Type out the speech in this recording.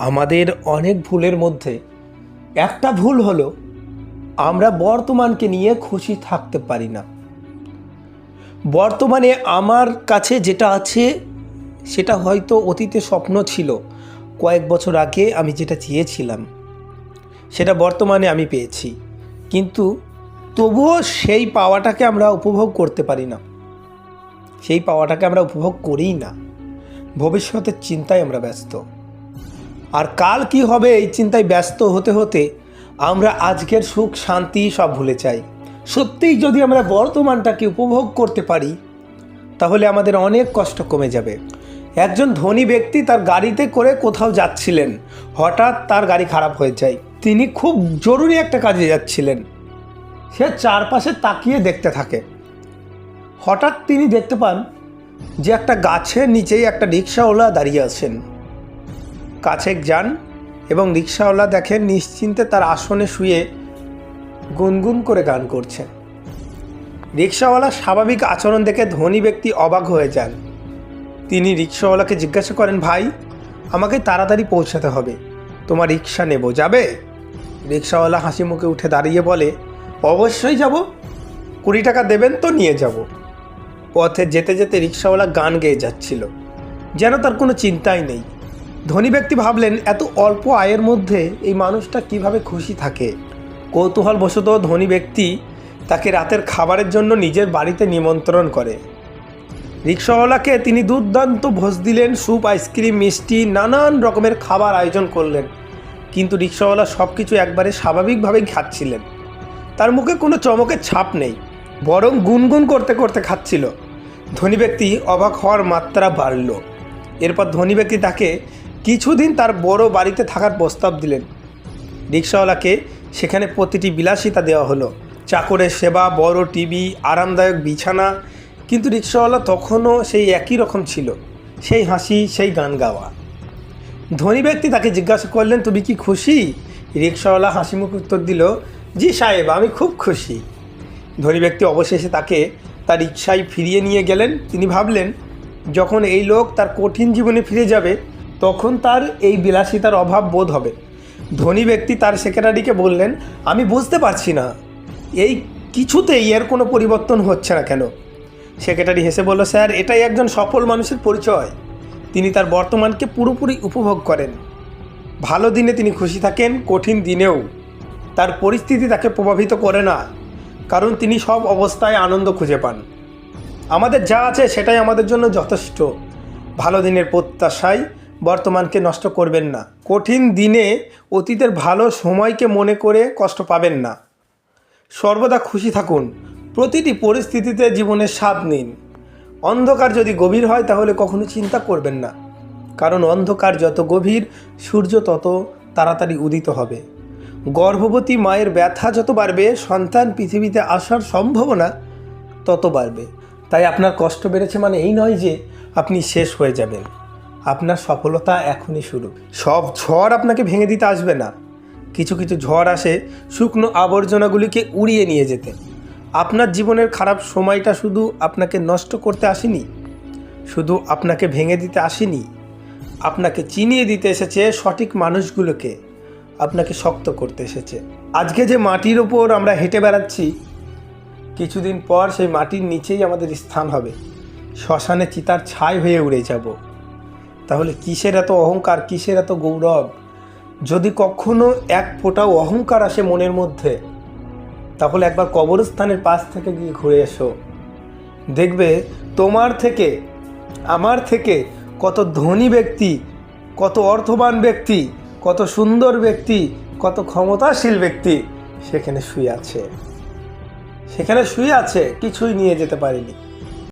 আমাদের অনেক ভুলের মধ্যে। একটা ভুল হলো, আমরা বর্তমানকে নিয়ে খুশি থাকতে পারি না। বর্তমানে আমার কাছে যেটা আছে, সেটা হয়তো অতীতে স্বপ্ন ছিল। কয়েক বছর আগে আমি যেটা চেয়েছিলাম, সেটা বর্তমানে আমি পেয়েছি। কিন্তু তবুও সেই পাওয়াটাকে আমরা উপভোগ করতে পারি না। সেই পাওয়াটাকে আমরা উপভোগ করিই না। ভবিষ্যতের চিন্তায় আমরা ব্যস্ত। আর কাল কি হবে এই চিন্তায় ব্যস্ত হতে হতে আমরা আজকের সুখ, শান্তি সব ভুলে চাই সত্যিই যদি আমরা বর্তমানটাকে উপভোগ করতে পারি, তাহলে আমাদের অনেক কষ্ট কমে যাবে। একজন ধনী ব্যক্তি তার গাড়িতে করে কোথাও যাচ্ছিলেন, হঠাৎ তার গাড়ি খারাপ হয়ে যায়। তিনি খুব জরুরি একটা কাজে যাচ্ছিলেন। সে চারপাশে তাকিয়ে দেখতে থাকে। হঠাৎ তিনি দেখতে পান যে একটা গাছের নিচেই একটা রিক্সাওয়ালা দাঁড়িয়ে আছেন। কাছে যান এবং রিক্সাওয়ালা দেখেন নিশ্চিন্তে তার আসনে শুয়ে গুনগুন করে গান করছেন রিক্সাওয়ালা স্বাভাবিক আচরণ দেখে ধনী ব্যক্তি অবাক হয়ে যান। তিনি রিক্সাওয়ালাকে জিজ্ঞাসা করেন, ভাই, আমাকে তাড়াতাড়ি পৌঁছাতে হবে। তোমার রিক্সা নেব, যাবে? রিক্সাওয়ালা হাসি মুখে উঠে দাঁড়িয়ে বলে, অবশ্যই যাব। কুড়ি টাকা দেবেন তো নিয়ে যাব। পথে যেতে যেতে রিক্সাওয়ালা গান গেয়ে যাচ্ছিল। যেন তার কোনো চিন্তাই নেই। ধনী ব্যক্তি ভাবলেন, এত অল্প আয়ের মধ্যে এই মানুষটা কীভাবে খুশি থাকে? কৌতূহলবশত ধনী ব্যক্তি তাকে রাতের খাবারের জন্য নিজের বাড়িতে নিমন্ত্রণ করে। রিক্সাওয়ালাকে তিনি দুর্দান্ত ভোজ দিলেন, স্যুপ, আইসক্রিম, মিষ্টি, নানান রকমের খাবার আয়োজন করলেন। কিন্তু রিক্সাওয়ালা সব কিছু একবারে স্বাভাবিকভাবেই খাচ্ছিলেন। তার মুখে কোনো চমকের ছাপ নেই, বরং গুনগুন করতে করতে খাচ্ছিল। ধনী ব্যক্তি অবাক হওয়ার মাত্রা বাড়ল। এরপর ধনী ব্যক্তি তাকে কিছুদিন তার বড় বাড়িতে থাকার প্রস্তাব দিলেন। রিক্সাওয়ালাকে সেখানে প্রতিটি বিলাসিতা দেওয়া হলো। চাকরের সেবা, বড় টিভি, আরামদায়ক বিছানা। কিন্তু রিক্সাওয়ালা তখনও সেই একই রকম ছিল। সেই হাসি, সেই গান গাওয়া। ধনী ব্যক্তি তাকে জিজ্ঞাসা করলেন, তুমি কি খুশি? রিক্সাওয়ালা হাসি মুখ উত্তর দিল, জি সাহেব, আমি খুব খুশি। ধনী ব্যক্তি অবশেষে তাকে তার রিক্সায় ফিরিয়ে নিয়ে গেলেন। তিনি ভাবলেন, যখন এই লোক তার কঠিন জীবনে ফিরে যাবে তখন তার এই বিলাসিতার অভাব বোধ হবে। ধনী ব্যক্তি তার সেক্রেটারিকে বললেন, আমি বুঝতে পারছি না। এই কিছুতেই এর কোনো পরিবর্তন হচ্ছে না কেন? সেক্রেটারি হেসে বলল, স্যার, এটাই একজন সফল মানুষের পরিচয়। তিনি তার বর্তমানকে পুরোপুরি উপভোগ করেন। ভালো দিনে তিনি খুশি থাকেন, কঠিন দিনেও। তার পরিস্থিতি তাকে প্রভাবিত করে না, কারণ তিনি সব অবস্থায় আনন্দ খুঁজে পান। আমাদের যা আছে সেটাই আমাদের জন্য যথেষ্ট। ভালো দিনের প্রত্যাশায় বর্তমানকে নষ্ট করবেন না। কঠিন দিনে অতীতের ভালো সময়কে মনে করে কষ্ট পাবেন না। সর্বদা খুশি থাকুন। প্রতিটি পরিস্থিতিতে জীবনের স্বাদ নিন। অন্ধকার যদি গভীর হয়, তাহলে কখনো চিন্তা করবেন না। কারণ অন্ধকার যত গভীর, সূর্য তত তাড়াতাড়ি উদিত হবে। গর্ভবতী মায়ের ব্যথা যত বাড়বে, সন্তান পৃথিবীতে আসার সম্ভাবনা তত বাড়বে। তাই আপনার কষ্ট বেড়েছে মানে এই নয় যে আপনি শেষ হয়ে যাবেন। আপনার সফলতা এখনই শুরু। সব ঝড় আপনাকে ভেঙে দিতে আসবে না। কিছু কিছু ঝড় আসে শুকনো আবর্জনাগুলিকে উড়িয়ে নিয়ে যেতে। আপনার জীবনের খারাপ সময়টা শুধু আপনাকে নষ্ট করতে আসেনি। শুধু আপনাকে ভেঙে দিতে আসেনি। আপনাকে চিনিয়ে দিতে এসেছে সঠিক মানুষগুলোকে। আপনাকে শক্ত করতে এসেছে। আজকে যে মাটির ওপর আমরা হেঁটে বেড়াচ্ছি, কিছুদিন পর সেই মাটির নিচেই আমাদের স্থান হবে। শ্মশানে চিতার ছাই হয়ে উড়ে যাব। তাহলে কিসের এত অহংকার, কিসের এত গৌরব? যদি কখনো এক ফোঁটাও অহংকার আসে মনের মধ্যে, তাহলে একবার কবরস্থানের পাশ থেকে গিয়ে ঘুরে এসো। দেখবে তোমার থেকে, আমার থেকে কত ধনী ব্যক্তি, কত অর্থবান ব্যক্তি, কত সুন্দর ব্যক্তি, কত ক্ষমতাশীল ব্যক্তি সেখানে শুয়ে আছে। সেখানে শুয়ে আছে, কিছুই নিয়ে যেতে পারেনি।